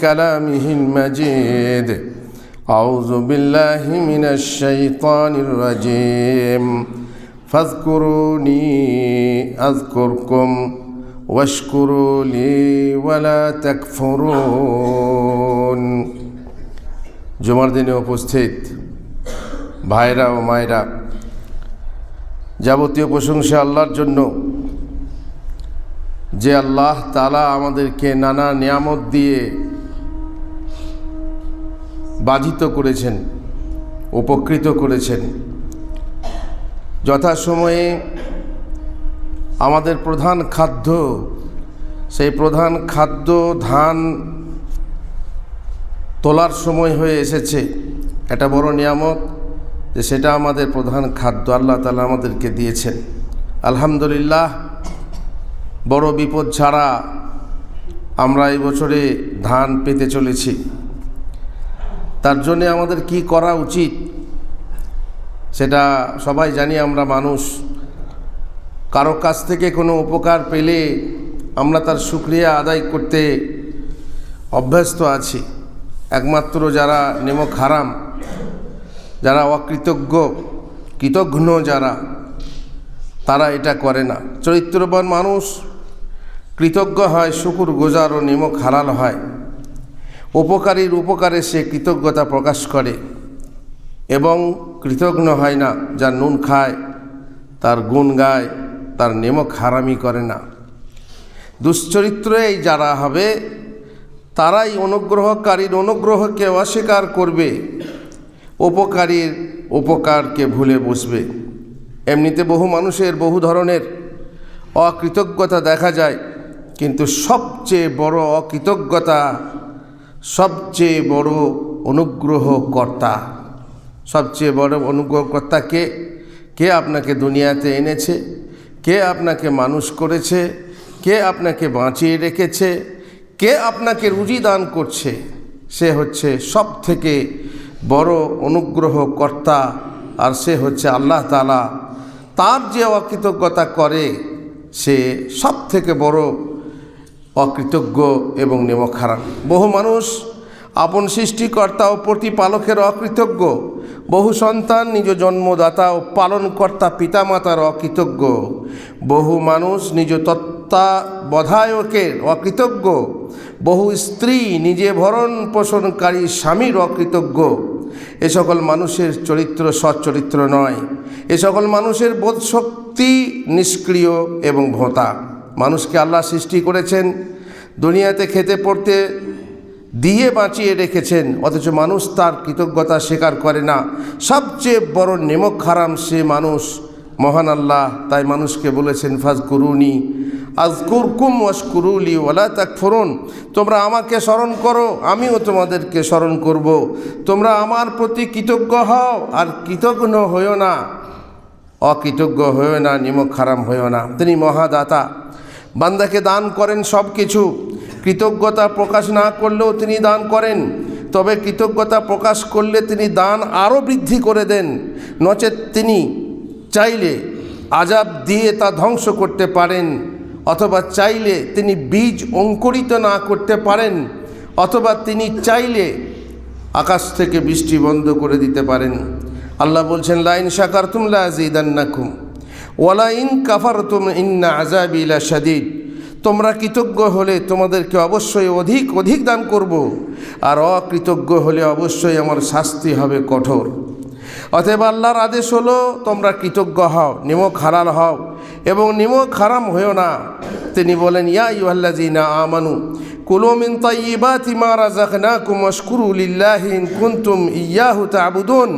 كلامه المجيد أعوذ بالله من الشيطان الرجيم فاذكروني أذكركم واشكروا لي ولا تكفرون জুমার দিনে উপস্থিত ভাইরা ও মায়েরা যাবতীয় প্রশংসা আল্লাহর জন্য যে আল্লাহ তালা আমাদেরকে নানা নিয়ামত দিয়ে বাধিত করেছেন, উপকৃত করেছেন। যথাসময়ে আমাদের প্রধান খাদ্য, সেই প্রধান খাদ্য ধান তোলার সময় হয়ে এসেছে। এটা বড় নিয়ামত যে সেটা আমাদের প্রধান খাদ্য, আল্লাহ তালা আমাদেরকে দিয়েছেন। আলহামদুলিল্লাহ, বড় বিপদ ছাড়া আমরা এই বছরে ধান পেতে চলেছি। তার জন্যে আমাদের কি করা উচিত? সেটা সবাই জানি আমরা মানুষ। কারও কাছ থেকে কোনো উপকার পেলে আমরা তার সুক্রিয়া আদায় করতে অভ্যস্ত আছি। একমাত্র যারা নেমক হারাম, যারা অকৃতজ্ঞ, কৃতঘ্ন যারা, তারা এটা করে না। চরিত্রবান মানুষ কৃতজ্ঞ হয়, শুকুর গোজার ও নিমক হালাল হয়। উপকারীর উপকারে সে কৃতজ্ঞতা প্রকাশ করে এবং কৃতজ্ঞ হয় না যার নুন খায়, তার গুণ গায়, তার নেমক হারামি করে না। দুশ্চরিত্র এই যারা হবে, তারাই অনুগ্রহকারীর অনুগ্রহকে অস্বীকার করবে, উপকারীর উপকারকে ভুলে বসবে। এমনিতে বহু মানুষের বহু ধরনের অকৃতজ্ঞতা দেখা যায়, কিন্তু সবচেয়ে বড় অকৃতজ্ঞতা সবচেয়ে বড় অনুগ্রহকর্তা, সবচেয়ে বড় অনুগ্রহকর্তা কে? কে আপনাকে দুনিয়াতে এনেছে? কে আপনাকে মানুষ করেছে? কে আপনাকে বাঁচিয়ে রেখেছে? কে আপনাকে রুজি দান করছে? সে হচ্ছে সব থেকে বড় অনুগ্রহকর্তা আর সে হচ্ছে আল্লাহ তালা তার যে অকৃতজ্ঞতা করে, সে সব থেকে বড় অকৃতজ্ঞ এবং নেমক হারাম বহু মানুষ, আপন সৃষ্টিকর্তা ও প্রতিপালকের অকৃতজ্ঞ। বহু সন্তান, নিজ জন্মদাতা ও পালনকর্তা পিতামাতার অকৃতজ্ঞ। বহু মানুষ, নিজ তত্ত্বাবধায়কের অকৃতজ্ঞ। বহু স্ত্রী, নিজে ভরণ পোষণকারী স্বামীর অকৃতজ্ঞ। এ সকল মানুষের চরিত্র সচ্চরিত্র নয়। এ সকল মানুষের বোধশক্তি নিষ্ক্রিয় এবং ভোঁতা। মানুষকে আল্লাহ সৃষ্টি করেছেন, দুনিয়াতে খেতে পড়তে দিয়ে বাঁচিয়ে রেখেছেন, অথচ মানুষ তার কৃতজ্ঞতা স্বীকার করে না। সবচেয়ে বড় নেমক হারাম সে মানুষ, মহান আল্লাহ, তাই মানুষকে বলেছেন ফাজ কুরুনি আজকুর কুম ওয়াসকুরুলি ওলা তাক ফরুন তোমরা আমাকে স্মরণ করো, আমিও তোমাদেরকে স্মরণ করব। তোমরা আমার প্রতি কৃতজ্ঞ হও, আর কৃতজ্ঞ হইও না। অকৃতজ্ঞ হইও না, নিমক হারাম হইও না। তিনি মহাদাতা। বান্দাকে দান করেন সব কিছু। কৃতজ্ঞতা প্রকাশ না করলেও তিনি দান করেন। তবে কৃতজ্ঞতা প্রকাশ করলে তিনি দান আরও বৃদ্ধি করে দেন। নচেত তিনি চাইলে আজাব দিয়ে তা ধ্বংস করতে পারেন, অথবা চাইলে তিনি বীজ অঙ্কুরিত না করতে পারেন, অথবা তিনি চাইলে আকাশ থেকে বৃষ্টি বন্ধ করে দিতে পারেন। আল্লাহ বলছেন লাইন শাকার তুমলা আজিদান্নাকুম ওয়ালা ইন কাফার তুম ইন্না আজাবিলা শাদিদ। তোমরা কৃতজ্ঞ হলে তোমাদেরকে অবশ্যই অধিক অধিক দান করব, আর অকৃতজ্ঞ হলে অবশ্যই আমার শাস্তি হবে কঠোর। অতএব আল্লাহর আদেশ হলো, তোমরা কৃতজ্ঞ হও, নিমক হারাল হও, এবং নিমক হারাম হয়েও না। তিনি বলেন, ইয়া ইউহাল্লাজিনা আমানু, কুলু মিন তাইয়্যিবাতি মা রাযাকনাকুম ওয়াশকুরু লিল্লাহি ইন কুনতুম ইয়াহু তা'বুদুন।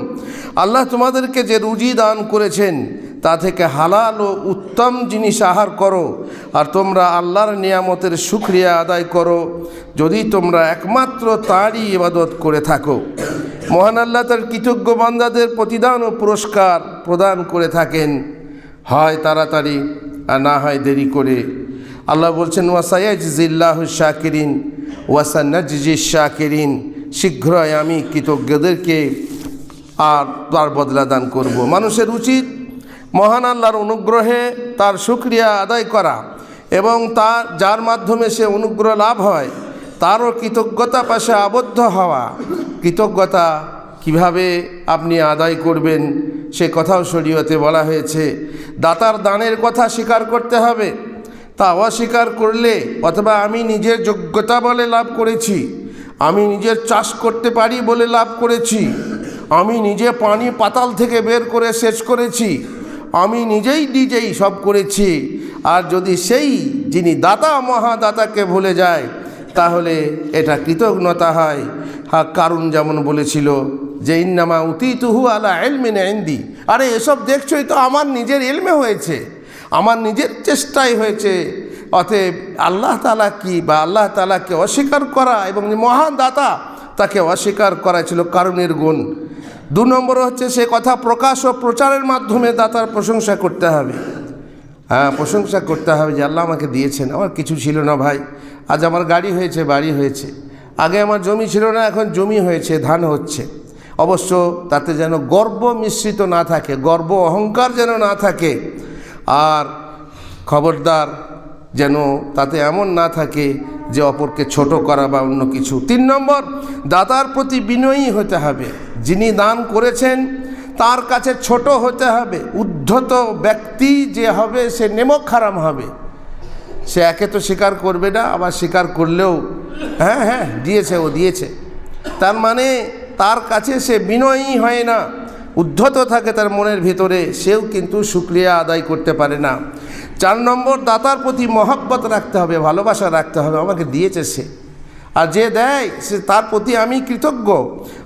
আল্লাহ তোমাদেরকে যে রুজি দান করেছেন তা থেকে হালাল ও উত্তম জিনিস আহার করো, আর তোমরা আল্লাহর নিয়ামতের সুক্রিয়া আদায় করো, যদি তোমরা একমাত্র তাঁরই ইবাদত করে থাকো। মহান আল্লাহ তার কৃতজ্ঞ বান্দাদের প্রতিদান ও পুরস্কার প্রদান করে থাকেন। হয় তাড়াতাড়ি, আর না হয় দেরি করে। আল্লাহ বলছেন ওয়াসাইজিল্লাহ শাকিরিন ওয়াসান্নাজি শাকিরিন, শীঘ্রই আমি কৃতজ্ঞদেরকে আর তার বদলা দান করব। মানুষের উচিত মহান আল্লাহর অনুগ্রহে তার সুক্রিয়া আদায় করা এবং তার, যার মাধ্যমে সে অনুগ্রহ লাভ হয়, তারও কৃতজ্ঞতা পাশে আবদ্ধ হওয়া। কৃতজ্ঞতা কীভাবে আপনি আদায় করবেন সে কথাও শরীয়তে বলা হয়েছে। দাতার দানের কথা স্বীকার করতে হবে। তা অস্বীকার করলে অথবা আমি নিজের যোগ্যতা বলে লাভ করেছি, আমি নিজের চাষ করতে পারি বলে লাভ করেছি, আমি নিজে পানি পাতাল থেকে বের করে শেষ করেছি আমি নিজেই নিজেই সব করেছি। আর যদি সেই যিনি দাতা, মহাদাতাকে ভুলে যায়, তাহলে এটা কৃতজ্ঞতা হয়। হা কারণ যেমন বলেছিল যে, ইন্নামা উতি তুহু আলা এলমিন এন্দি আরে, এসব দেখছোই তো আমার নিজের এলমে হয়েছে। আমার নিজের চেষ্টাই হয়েছে। অতএব আল্লাহ তালা কি বা আল্লাহ তালাকে অস্বীকার করা এবং মহান দাতা তাকে অস্বীকার করা ছিল কারণের গুণ। দু নম্বর হচ্ছে সে কথা প্রকাশ ও প্রচারের মাধ্যমে দাতার প্রশংসা করতে হবে। হ্যাঁ প্রশংসা করতে হবে যে আল্লাহ আমাকে দিয়েছেন। আমার কিছু ছিল না ভাই। আজ আমার গাড়ি হয়েছে, বাড়ি হয়েছে। আগে আমার জমি ছিল না, এখন জমি হয়েছে, ধান হচ্ছে। অবশ্য তাতে যেন গর্ব মিশ্রিত না থাকে, গর্ব অহংকার যেন না থাকে, আর খবরদার যেন তাতে এমন না থাকে যে অপরকে ছোট করা বা অন্য কিছু। তিন নম্বর, দাতার প্রতি বিনয়ী হতে হবে। যিনি দান করেছেন, তার কাছে ছোট হতে হবে। উদ্ধত ব্যক্তি যে হবে, সে নেমক খারাম হবে। সে একে তো স্বীকার করবে না, আবার স্বীকার করলেও হ্যাঁ হ্যাঁ দিয়েছে ও দিয়েছে। তার মানে তার কাছে সে বিনয়ী হয় না। উদ্ধত থাকে তার মনের ভিতরে, সেও কিন্তু শুক্রিয়া আদায় করতে পারে না। চার নম্বর, দাতার প্রতি মহব্বত রাখতে হবে, ভালোবাসা রাখতে হবে, আমাকে দিয়েছে সে। আর যে দেয়, সে তার প্রতি আমি কৃতজ্ঞ,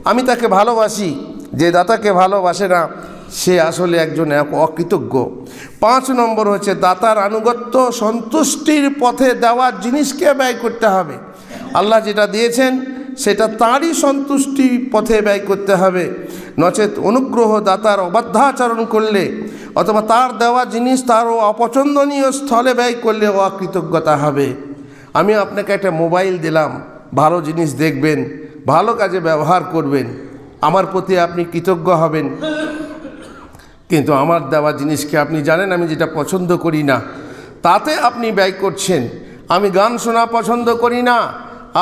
আমি তাকে ভালোবাসি। যে দাতাকে ভালোবাসে না, সে আসলে একজন এক অকৃতজ্ঞ। পাঁচ নম্বর হচ্ছে, দাতার আনুগত্য সন্তুষ্টির পথে দেওয়া জিনিসকে ব্যয় করতে হবে। আল্লাহ যেটা দিয়েছেন, সেটা তাঁরই সন্তুষ্টি পথে ব্যয় করতে হবে। নচেত অনুগ্রহ দাতার অবাধ্যাচরণ করলে অথবা তার দেওয়া জিনিস তার অপছন্দনীয় স্থলে ব্যয় করলে অকৃতজ্ঞতা হবে। আমি আপনাকে একটা মোবাইল দিলাম, ভালো জিনিস দেখবেন, ভালো কাজে ব্যবহার করবেন, আমার প্রতি আপনি কৃতজ্ঞ হবেন। কিন্তু আমার দেওয়া জিনিসকে আপনি জানেন? আমি যেটা পছন্দ করি না, তাতে আপনি ব্যয় করছেন। আমি গান শোনা পছন্দ করি না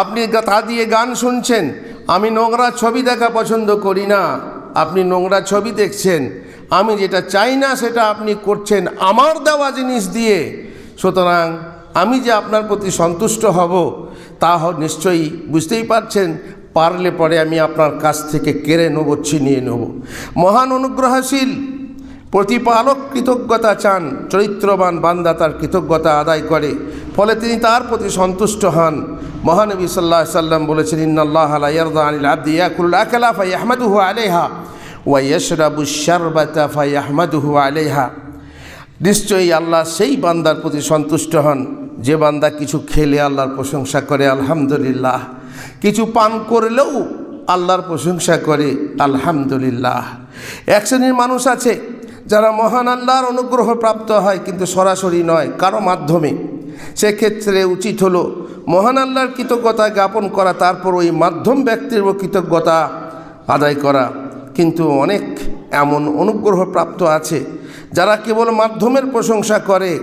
আপনি তা দিয়ে গান শুনছেন, আমি নোংরা ছবি দেখা পছন্দ করি না। আপনি নোংরা ছবি দেখছেন, আমি যেটা চাই না সেটা আপনি করছেন আমার দেওয়া জিনিস দিয়ে। সুতরাং আমি যে আপনার প্রতি সন্তুষ্ট হব, তা নিশ্চয়ই বুঝতেই পারছেন, পারলে পরে আমি আপনার কাছ থেকে কেড়ে নেব, ছিনিয়ে নেব। মহান অনুগ্রহশীল, প্রতিপালক কৃতজ্ঞতা চান, চরিত্রবান বান্দা তার কৃতজ্ঞতা আদায় করে। ফলে তিনি তার প্রতি সন্তুষ্ট হন। মহানবী সাল্লাহ সাল্লাম বলেছেন আহমদুহু আলাইহা। নিশ্চয়ই আল্লাহ সেই বান্দার প্রতি সন্তুষ্ট হন। যে বান্দা কিছু খেলে আল্লাহর প্রশংসা করে, আলহামদুলিল্লাহ। কিছু পান করলেও আল্লাহর প্রশংসা করে, আলহামদুলিল্লাহ। এক শ্রেণির মানুষ আছে যারা মহান আল্লাহর অনুগ্রহ প্রাপ্ত হয়, কিন্তু সরাসরি নয়, কারও মাধ্যমে। সেক্ষেত্রে উচিত হলো মহান আল্লাহর কৃতজ্ঞতা জ্ঞাপন করা, তারপর ওই মাধ্যম ব্যক্তির কৃতজ্ঞতা আদায় করা। কিন্তু অনেক এমন অনুগ্রহ প্রাপ্ত আছে যারা কেবল মাধ্যমের প্রশংসা করে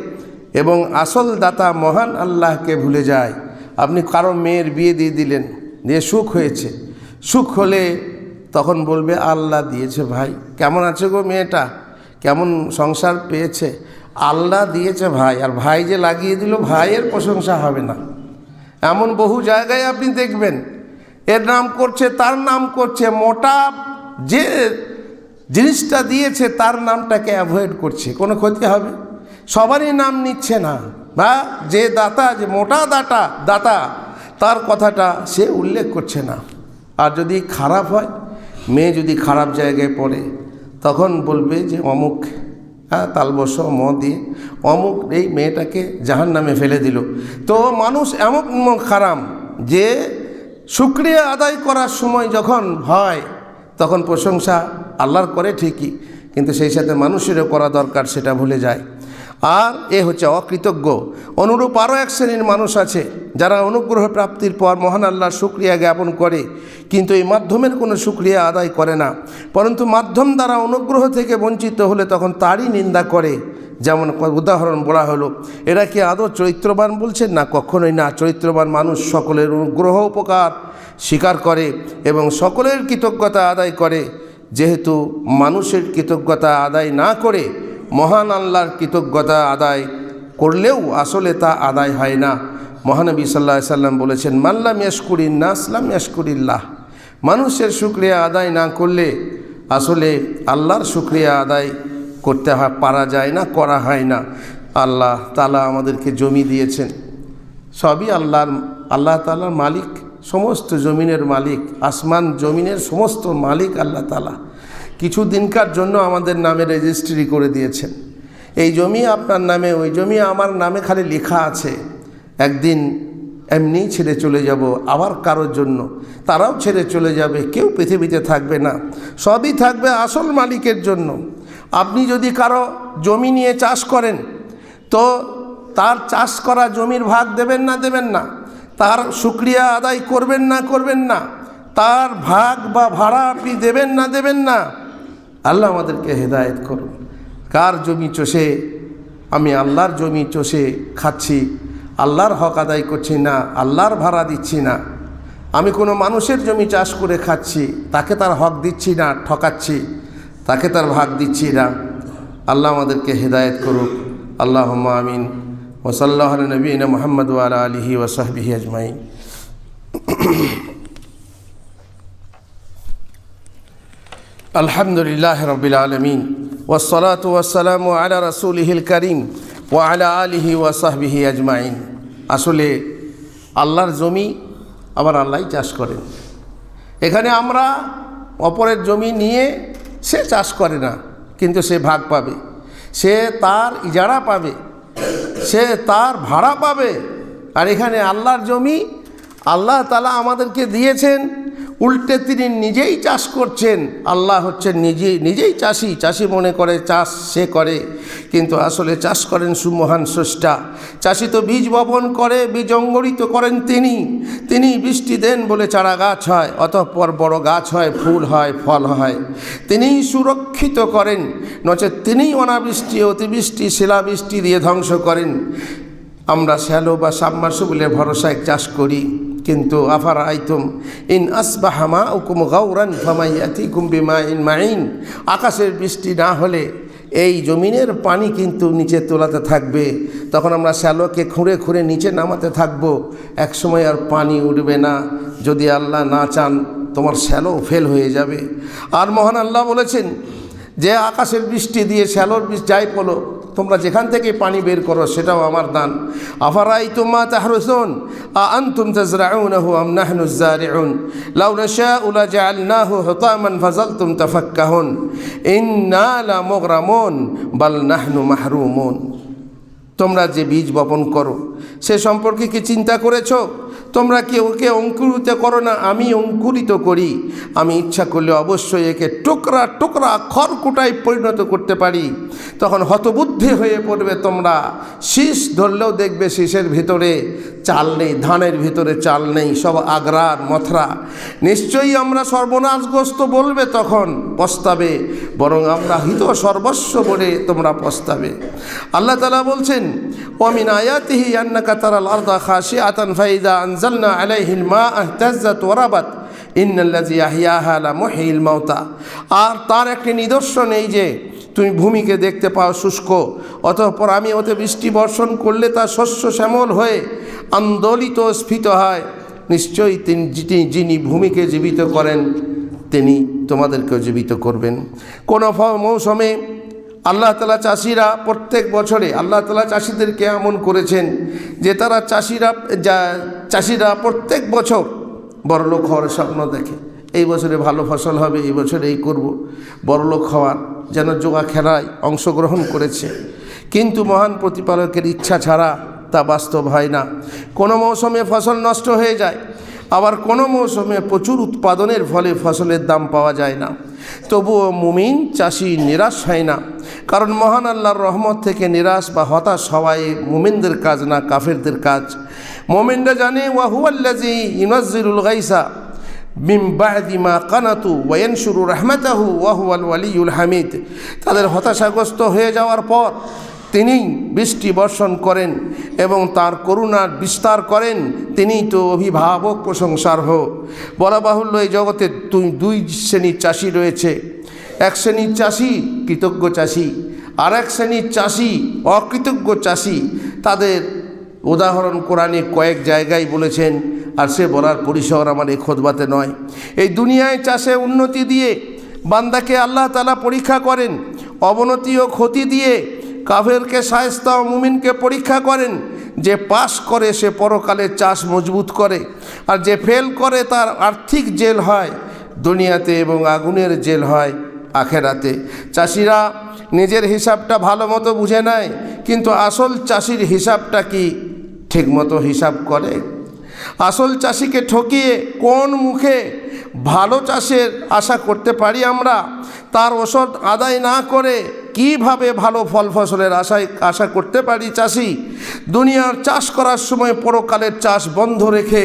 এবং আসল দাতা মহান আল্লাহকে ভুলে যায়। আপনি কারও মেয়ের বিয়ে দিয়ে দিলেন, দিয়ে সুখ হয়েছে। সুখ হলে তখন বলবে, আল্লাহ দিয়েছে ভাই। কেমন আছে গো মেয়েটা? কেমন সংসার পেয়েছে? আল্লাহ দিয়েছে ভাই, আর ভাই যে লাগিয়ে দিল, ভাইয়ের প্রশংসা হবে না। এমন বহু জায়গায় আপনি দেখবেন, এর নাম করছে, তার নাম করছে, মোটা যে জিনিসটা দিয়েছে, তার নামটাকে অ্যাভয়েড করছে। কোনো ক্ষতি হবে? সবারই নাম নিচ্ছে না। বা যে দাতা, যে মোটা দাতা দাতা, তার কথাটা সে উল্লেখ করছে না। আর যদি খারাপ হয়, মেয়ে যদি খারাপ জায়গায় পড়ে, তখন বলবে যে, অমুক হ্যাঁ তালবস ম দিয়ে অমুক এই মেয়েটাকে জাহান নামে ফেলে দিল। তো মানুষ এমন খারাম যে শুক্রিয়া আদায় করার সময় যখন হয় তখন প্রশংসা আল্লাহর করে ঠিকই। কিন্তু সেই সাথে মানুষেরও করা দরকার, সেটা ভুলে যায়। আর এ হচ্ছে অকৃতজ্ঞ। অনুরূপ আরও এক শ্রেণির মানুষ আছে, যারা অনুগ্রহ প্রাপ্তির পর মহান আল্লাহর শুক্রিয়া জ্ঞাপন করে, কিন্তু এই মাধ্যমের কোনো শুক্রিয়া আদায় করে না। পরন্তু মাধ্যম দ্বারা অনুগ্রহ থেকে বঞ্চিত হলে তখন তারই নিন্দা করে, যেমন উদাহরণ বলা হলো, এরা কি আদৌ চরিত্রবান বলছেন না কখনোই না? চরিত্রবান মানুষ সকলের অনুগ্রহ উপকার স্বীকার করে এবং সকলের কৃতজ্ঞতা আদায় করে। যেহেতু মানুষের কৃতজ্ঞতা আদায় না করে মহান আল্লাহর কৃতজ্ঞতা আদায় করলেও আসলে তা আদায় হয় না। মহানবী সাল্লাহ সাল্লাম বলেছেন মাল্লাম ইয়াসকুরিন না আসলাম ইয়াসকুরিল্লাহ মানুষের শুক্রিয়া আদায় না করলে আসলে আল্লাহর শুক্রিয়া আদায় করতে হয়, পারা যায় না, করা হয় না। আল্লাহ তালা আমাদেরকে জমি দিয়েছেন। সবই আল্লাহর, আল্লাহ তালার মালিক, সমস্ত জমিনের মালিক, আসমান জমিনের সমস্ত মালিক আল্লাহ তালা কিছু দিনকার জন্য আমাদের নামে রেজিস্ট্রি করে দিয়েছেন। এই জমি আপনার নামে, ওই জমি আমার নামে খালি লেখা আছে। একদিন এমনিই ছেড়ে চলে যাব, আবার কারোর জন্য। তারাও ছেড়ে চলে যাবে, কেউ পৃথিবীতে থাকবে না। সবই থাকবে আসল মালিকের জন্য। আপনি যদি কারও জমি নিয়ে চাষ করেন, তো তার চাষ করা জমির ভাগ দেবেন না দেবেন না। তার শুক্রিয়া আদায় করবেন না করবেন না। তার ভাগ বা ভাড়া আপনি দেবেন না দেবেন না। আল্লাহ আমাদেরকে হেদায়েত করুন। কার জমি চষে, আমি আল্লাহর জমি চষে খাচ্ছি, আল্লাহর হক আদায় করছি না, আল্লাহর ভাড়া দিচ্ছি না। আমি কোনো মানুষের জমি চাষ করে খাচ্ছি, তাকে তার হক দিচ্ছি না, ঠকাচ্ছি, তাকে তার ভাগ দিচ্ছি না। আল্লাহ আমাদেরকে হেদায়েত করুক। আল্লাহ আমিন। ওসল্লাহ নবীন মোহাম্মদ ওয়ালা আলহি ওসাহবিহি আজমাইন। আলহামদুলিল্লাহ রবিল আলমিন ওসলাত ওয়াসালাম আলা রসুলহিল করিম ও আলা আলিহি ওয়াসাহবিহি আজমাইন। আসলে আল্লাহর জমি আবার আল্লাহ চাষ করেন। এখানে আমরা অপরের জমি নিয়ে সে চাষ করে না, কিন্তু সে ভাগ পাবে। সে তার ইজারা পাবে, সে তার ভাড়া পাবে। আর এখানে আল্লাহর জমি আল্লাহ তালা আমাদেরকে দিয়েছেন উল্টে তিনি নিজেই চাষ করছেন। আল্লাহ হচ্ছেন নিজেই নিজেই চাষি। চাষি মনে করে, চাষ সে করে। কিন্তু আসলে চাষ করেন সুমহান স্রষ্টা। চাষি তো বীজ বপন করে, বীজ অঙ্গরিত করেন তিনি। তিনি বৃষ্টি দেন বলে চারা গাছ হয়, অতঃপর বড় গাছ হয়, ফুল হয়, ফল হয়। তিনিই সুরক্ষিত করেন। নচেত তিনিই অনাবৃষ্টি, অতিবৃষ্টি, শিলাবৃষ্টি দিয়ে ধ্বংস করেন। আমরা শ্যালো বা সাবমার্সিবলের ভরসায় চাষ করি। কিন্তু আফার আইতুম ইন আসবাহামা উকুম গাউরান ফামাইয়াতি কুম্বিমা ইন মাইন আকাশের বৃষ্টি না হলে এই জমিনের পানি কিন্তু নিচে তোলাতে থাকবে। তখন আমরা শ্যালোকে খুঁড়ে খুঁড়ে নিচে নামাতে থাকব। একসময় আর পানি উঠবে না। যদি আল্লাহ না চান, তোমার শ্যালো ফেল হয়ে যাবে। আর মহান আল্লাহ বলেছেন, যে আকাশের বৃষ্টি দিয়ে শ্যালোর বৃষ্টি, যাই পলো তোমরা যেখান থেকে পানি বের করো, সেটাও আমার দান। আফারাই তুমা তাহরুসুন আনতুম তাজরাউনাহু আম নাহনু জারিউন? লাউ নাশাউ লাজআলনাহু হুতামান ফাজালতুম তাফাক্কাহুন। ইন্না লা মুগরামুন বাল নাহনু মাহরুমুন। তোমরা যে বীজ বপন করো, সে সম্পর্কে কি চিন্তা করেছ? তোমরা কি ওকে অঙ্কুরিত করো না, আমি অঙ্কুরিত করি। আমি ইচ্ছা করলে অবশ্যই একে টুকরা টুকরা খড়কুটায় পরিণত করতে পারি। তখন হতবুদ্ধি হয়ে পড়বে তোমরা। শীষ ধরলেও দেখবে শীষের ভিতরে চাল নেই, ধানের ভিতরে চাল নেই, সব আগ্রার মথরা। নিশ্চয়ই আমরা সর্বনাশগ্রস্ত বলবে তখন পস্তাবে, বরং আমরা হিত সর্বস্ব বলে তোমরা পস্তাবে। আল্লাহ তালা বলছেন ওমিন আয়াতিহি আন্নাকা তারাল আরদা খাসি আতান ফাইদা আনজালনা আলাইহিল মা আহতাজ্জাত ওয়ারাবাত ইন্নাল্লাজি আহিয়াহা লা মুহিল মাউতা। আর তার একটি নিদর্শন এই যে, তুমি ভূমিকে দেখতে পাও শুষ্ক, অতঃপর আমি ওতে বৃষ্টি বর্ষণ করলে তা শস্য শ্যামল হয়ে আন্দোলিত স্ফীত হয়। নিশ্চয়ই তিনি যিনি ভূমিকে জীবিত করেন, তিনি তোমাদেরকেও জীবিত করবেন। কোনো মৌসুমে আল্লাহ তালা চাষিরা প্রত্যেক বছরে, আল্লাহ তালা চাষিদেরকে এমন করেছেন যে তারা চাষিরা, যা চাষিরা প্রত্যেক বছর বড়লোক হওয়ার স্বপ্ন দেখে। এই বছরে ভালো ফসল হবে, এই বছরে এই করব। বড়লোক হওয়ার যেন যোগা খেলায় অংশগ্রহণ করেছে। কিন্তু মহান প্রতিপালকের ইচ্ছা ছাড়া তা বাস্তব হয় না। কোনো মৌসুমে ফসল নষ্ট হয়ে যায় আবার কোনো মৌসুমে প্রচুর উৎপাদনের ফলে ফসলের দাম পাওয়া যায় না। তবুও মুমিন চাষি নিরাশ হয় না। কারণ মহান আল্লাহর রহমত থেকে নিরাশ বা হতাশ হওয়াই মুমিনদের কাজ না কাফেরদের কাজ। মোমিনরা জানে ওয়াহুয়াল্লাজি ইউনাজিরুল গাইসা মিম বাহদি মা কানাতু ওয়ানশুরু রহমাতাহু ওয়াহুয়াল ওয়ালিউল হামিদ। তাদের হতাশাগ্রস্ত হয়ে যাওয়ার পর তিনিই বৃষ্টি বর্ষণ করেন এবং তার করুণার বিস্তার করেন, তিনিই তো অভিভাবক প্রশংসার হো। বলা বাহুল্য এই জগতে দুই শ্রেণির চাষি রয়েছে। এক শ্রেণির চাষি কৃতজ্ঞ চাষি, আর এক শ্রেণির চাষি অকৃতজ্ঞ চাষি। তাদের উদাহরণ কোরআনে কয়েক জায়গায় বলেছেন, আর সে বলার পরিসর আমার এই খোদবাতে নয়। এই দুনিয়ায় চাষে উন্নতি দিয়ে বান্দাকে আল্লাহ তালা পরীক্ষা করেন, অবনতি ও ক্ষতি দিয়ে কাফেরকে সায়স্তা ও মুমিনকে পরীক্ষা করেন যে পাশ করে সে পরকালে চাষ মজবুত করে আর যে ফেল করে তার আর্থিক জেল হয়, দুনিয়াতে এবং আগুনের জেল হয়, আখেরাতে। চাষিরা নিজের হিসাবটা ভালো মতো বুঝে নেয়, কিন্তু আসল চাষির হিসাবটা কি ঠিকমতো হিসাব করে? আসল চাষিকে ঠকিয়ে কোন মুখে ভালো চাষের আশা করতে পারি আমরা? তার ওষুধ আদায় না করে কীভাবে ভালো ফল ফসলের আশায় আশা করতে পারি চাষি? দুনিয়ার চাষ করার সময় পরকালের চাষ বন্ধ রেখে,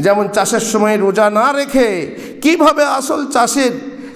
যেমন চাষের সময় রোজা না রেখে, কীভাবে আসল চাষের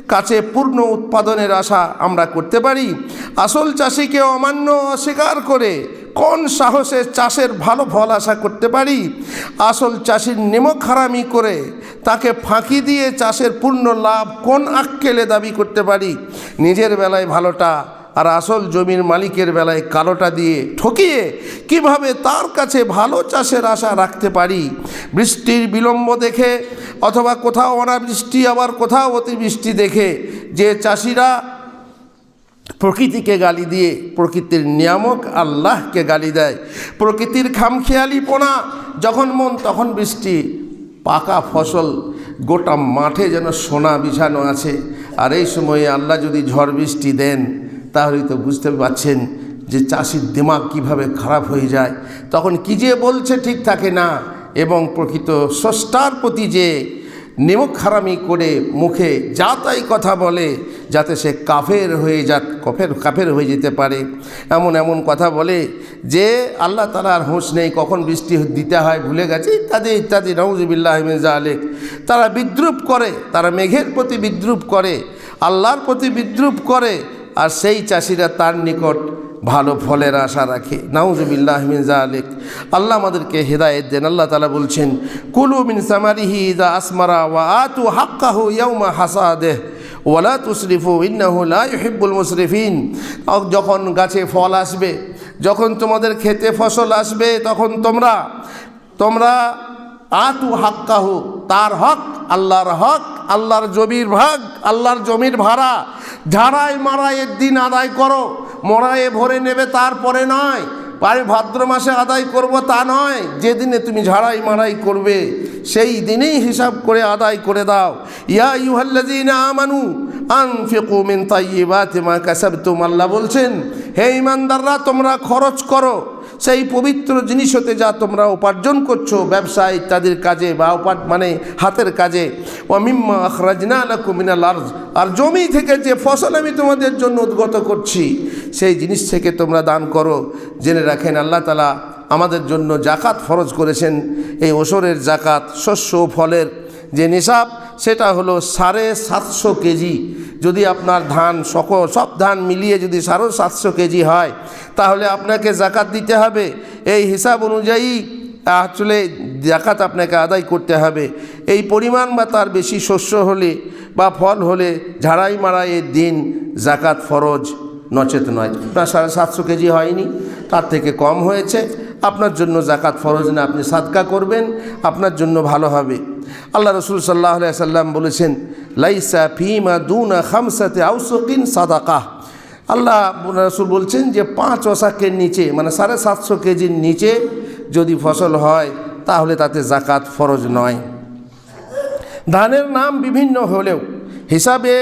কাছে পূর্ণ উৎপাদনের আশা আমরা করতে পারি? আসল চাষিকে অমান্য অস্বীকার করে কোন সাহসে চাষের ভালো ফল আশা করতে পারি? আসল চাষির নেমক হারামি করে তাকে ফাঁকি দিয়ে চাষের পূর্ণ লাভ কোন আক্কেলে দাবি করতে পারি? নিজের বেলায় ভালোটা আর আসল জমির মালিকের বেলায় কালোটা দিয়ে ঠকিয়ে কীভাবে তার কাছে ভালো চাষের আশা রাখতে পারি? বৃষ্টির বিলম্ব দেখে অথবা কোথাও অনাবৃষ্টি আবার কোথাও অতিবৃষ্টি দেখে যে চাষিরা প্রকৃতিকে গালি দিয়ে প্রকৃতির নিয়ামক আল্লাহকে গালি দেয়। প্রকৃতির খামখেয়ালিপনা, যখন মন, তখন বৃষ্টি। পাকা ফসল, গোটা মাঠে যেন সোনা বিছানো আছে। আর এই সময়ে আল্লাহ যদি ঝড় বৃষ্টি দেন, তাহলেই তো বুঝতে পারছেন যে চাষির দিমাগ কীভাবে খারাপ হয়ে যায়। তখন কি যে বলছে ঠিক থাকে না। এবং প্রকৃত স্রষ্টার প্রতি যে নিমক হারামি করে মুখে যা তাই কথা বলে, যাতে সে কাফের হয়ে যা কফের, কাফের হয়ে যেতে পারে। এমন এমন কথা বলে যে আল্লাহ তালা আর হুঁশ নেই, কখন বৃষ্টি দিতে হয় ভুলে গেছে। ইত্যাদি ইত্যাদি নওজবিল্লাহ আলেক তারা বিদ্রুপ করে, তারা মেঘের প্রতি বিদ্রুপ করে, আল্লাহর প্রতি বিদ্রুপ করে, আর সেই চাষিরা তার নিকট ভালো ফলের আশা রাখে। নাউজুবিল্লাহ মিন জালিক আল্লাহ আমাদেরকে হেদায়েত দেন। আল্লাহ তালা বলছেন, কুলু মিন সামারিহি ইদা আসমারা ওয়া আতু হাক্কাহু ইয়াউমা হাসাদেহ ওয়ালা তুসরিফু, ইন্নাহু লা ইউহিব্বুল মুসরিফিন। যখন গাছে ফল আসবে, যখন তোমাদের খেতে ফসল আসবে, তখন তোমরা তোমরা আতু হাক্কাহু, তার হক, আল্লাহর হক, আল্লাহর জমির ভাগ, আল্লাহর জমির ভাড়া ঝাড়াই মারাইয়ের দিন আদায় করো। মরায়ে ভরে নেবে তারপরে নয়। পারে ভাদ্র মাসে আদায় করব তা নয়। যেদিনে তুমি ঝাড়াই মারাই করবে, সেই দিনেই হিসাব করে আদায় করে দাও। ইয়া ইউহাল্লাযীনা আমানু, আনফিকু মিন বা মা কাসাব তোমাল্লা বলছেন, হে ইমানদাররা তোমরা খরচ করো। সেই পবিত্র জিনিস হতে যা তোমরা উপার্জন করছ ব্যবসা ইত্যাদির কাজে বা মানে হাতের কাজে। ও মিম্মা আখরাজনা মিনাল আরজ। আর জমি থেকে যে ফসল আমি তোমাদের জন্য উদ্গত করছি, সেই জিনিস থেকে তোমরা দান করো। জেনে রাখেন আল্লাহ তালা আমাদের জন্য জাকাত ফরজ করেছেন। এই ওসরের জাকাত শস্য ফলের যে নিসাব সেটা হলো সাড়ে সাতশো কেজি। যদি আপনার ধান সকল সব ধান মিলিয়ে যদি সাড়ে সাতশো কেজি হয়, তাহলে আপনাকে জাকাত দিতে হবে। এই হিসাব অনুযায়ী আসলে জাকাত আপনাকে আদায় করতে হবে। এই পরিমাণ বা তার বেশি শস্য হলে বা ফল হলে ঝাড়াই মারাইয়ের দিন, জাকাত ফরজ, নচেত নয়। আপনার সাড়ে সাতশো কেজি হয়নি, তার থেকে কম হয়েছে। আপনার জন্য জাকাত ফরজ না, আপনি সাদকা করবেন, আপনার জন্য ভালো হবে। আল্লাহ রসুল সাল্লাহ সাল্লাম বলেছেন, লাইসা ফিমা দুনা খামসাতে আউসকিন সাদাকাহ আল্লাহ রসুল বলছেন যে পাঁচ ওসাকের নিচে মানে সাড়ে সাতশো কেজির নিচে যদি ফসল হয়, তাহলে তাতে জাকাত ফরজ নয়। ধানের নাম বিভিন্ন হলেও, হিসাবে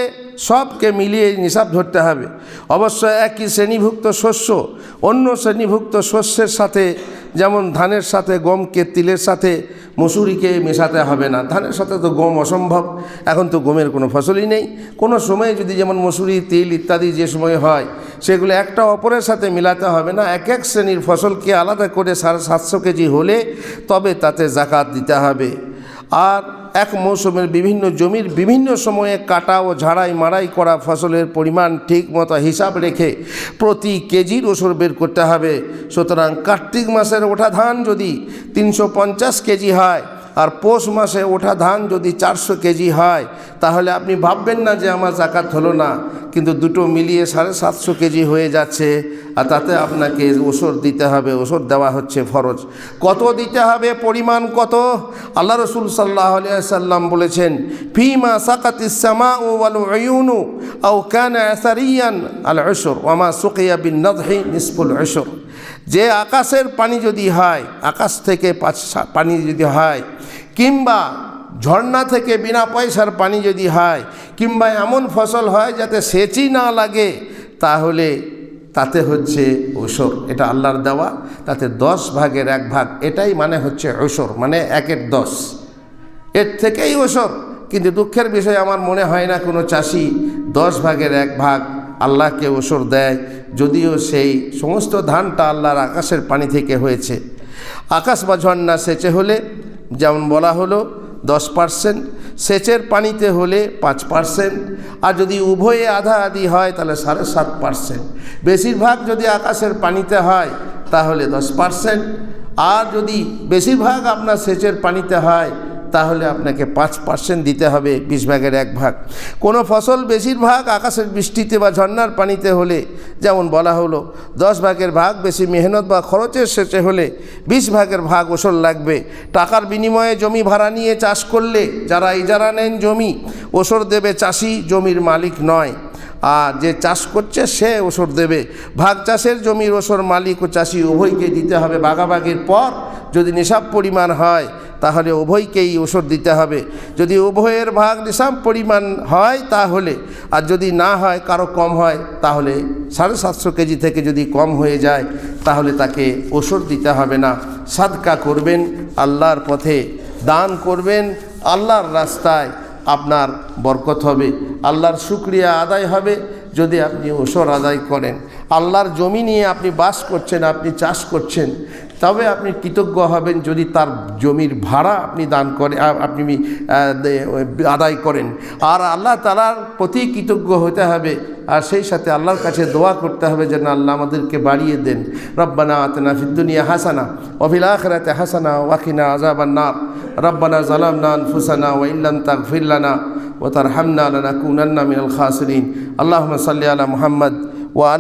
সবকে মিলিয়ে নিসাব ধরতে হবে। অবশ্য একই শ্রেণীভুক্ত শস্য, অন্য শ্রেণীভুক্ত শস্যের সাথে, যেমন ধানের সাথে গমকে, তিলের সাথে মসুরিকে মেশাতে হবে না। ধানের সাথে তো গম অসম্ভব, এখন তো গমের কোনো ফসলই নেই। কোনো সময়ে যদি যেমন মসুরি, তিল ইত্যাদি যে সময় হয়, সেগুলো একটা অপরের সাথে মিলাতে হবে না। এক এক শ্রেণির ফসলকে আলাদা করে সাড়ে সাতশো কেজি হলে তবে তাতে জাকাত দিতে হবে। আর এক মৌসুমের বিভিন্ন জমির বিভিন্ন সময়ে কাটা ও ঝাড়াই মাড়াই করা ফসলের পরিমাণ ঠিক মতো হিসাব রেখে প্রতি কেজির ওষুধ বের করতে হবে। সুতরাং কার্তিক মাসের ওঠা ধান যদি তিনশো পঞ্চাশ কেজি হয় আর পৌষ মাসে ওঠা ধান যদি চারশো কেজি হয়, তাহলে আপনি ভাববেন না যে আমার জাকাত হলো না, কিন্তু দুটো মিলিয়ে সাড়ে সাতশো কেজি হয়ে যাচ্ছে। আর তাতে আপনাকে ওষুধ দিতে হবে, ওষুধ দেওয়া হচ্ছে ফরজ। কত দিতে হবে, পরিমাণ কত? আল্লাহ রসুল সাল্লাহ সাল্লাম বলেছেন, ফিমা সাকাত ইসামা ও আল আয়ুনু আও কান আসারিয়ান আল অসর ওমা সুকিয়া বিন নদহি নিসফুল অসর যে আকাশের পানি যদি হয়, আকাশ থেকে পানি যদি হয়, কিংবা ঝর্ণা থেকে বিনা পয়সার পানি যদি হয়, কিংবা এমন ফসল হয় যাতে সেচই না লাগে, তাহলে তাতে হচ্ছে ওসর, এটা আল্লাহর দেওয়া। তাতে দশ ভাগের এক ভাগ, এটাই মানে হচ্ছে ওসর মানে একের দশ। এর থেকেই ওসর। কিন্তু দুঃখের বিষয়, আমার মনে হয় না কোনো চাষি দশ ভাগের এক ভাগ আল্লাহকে ওসর দেয়, যদিও সেই সমস্ত ধানটা আল্লাহর আকাশের পানি থেকে হয়েছে। আকাশ বা ঝর্ণা সেচে হলে, যেমন বলা হলো, দশ পার্সেন্ট সেচের পানিতে হলে পাঁচ পার্সেন্ট। আর যদি উভয়ে আধা আধি হয়, তাহলে সাড়ে সাত পার্সেন্ট। বেশিরভাগ যদি আকাশের পানিতে হয়, তাহলে দশ পার্সেন্ট। আর যদি বেশিরভাগ আপনার সেচের পানিতে হয় তাহলে আপনাকে পাঁচ পার্সেন্ট দিতে হবে বিশ ভাগের এক ভাগ। কোনো ফসল বেশিরভাগ আকাশের বৃষ্টিতে বা ঝর্ণার পানিতে হলে, যেমন বলা হলো, দশ ভাগের ভাগ বেশি মেহনত বা খরচের শেষে হলে বিশ ভাগের ভাগ ওসল লাগবে। টাকার বিনিময়ে জমি ভাড়া নিয়ে চাষ করলে যারা ইজারা নেন জমি ওসর দেবে চাষি, জমির মালিক নয়। যে চাষ করছে সে ওষুধ দেবে। ভাগ চাষের জমির ওষুধ মালিক ও চাষি উভয়কে দিতে হবে। বাগাবাগির পর যদি নিসাব পরিমাণ হয়, তাহলে উভয়কেই ওষুধ দিতে হবে। যদি উভয়ের ভাগ নিসাব পরিমাণ হয়, তাহলে, আর যদি না হয়, কারও কম হয়, তাহলে সাড়ে সাতশো কেজি থেকে যদি কম হয়ে যায়, তাহলে তাকে ওষুধ দিতে হবে না। সাদকা করবেন, আল্লাহর পথে দান করবেন, আল্লাহর রাস্তায় আপনার বরকত হবে। আল্লাহর শুক্রিয়া আদায় হবে যদি আপনি ওসর আদায় করেন। আল্লাহর জমি নিয়ে আপনি বাস করছেন, আপনি চাষ করছেন, তবে আপনি কৃতজ্ঞ হবেন যদি তার জমির ভাড়া আপনি দান করে আপনি আদায় করেন। আর আল্লাহ তালার প্রতি কৃতজ্ঞ হতে হবে, আর সেই সাথে আল্লাহর কাছে দোয়া করতে হবে যেন আল্লাহ আমাদেরকে বাড়িয়ে দেন। রব্বানা আতনা ফিদ্দুনিয়া হাসানা অফিল আখরাতে হাসানা ওয়াকিনা আজাবান্না রব্বানা জালামনা ফুসানা ওয়াইল্লান তাকফিল্লানা وترحمنا لنكونن من الخاسرين. اللهم صل على محمد وعلى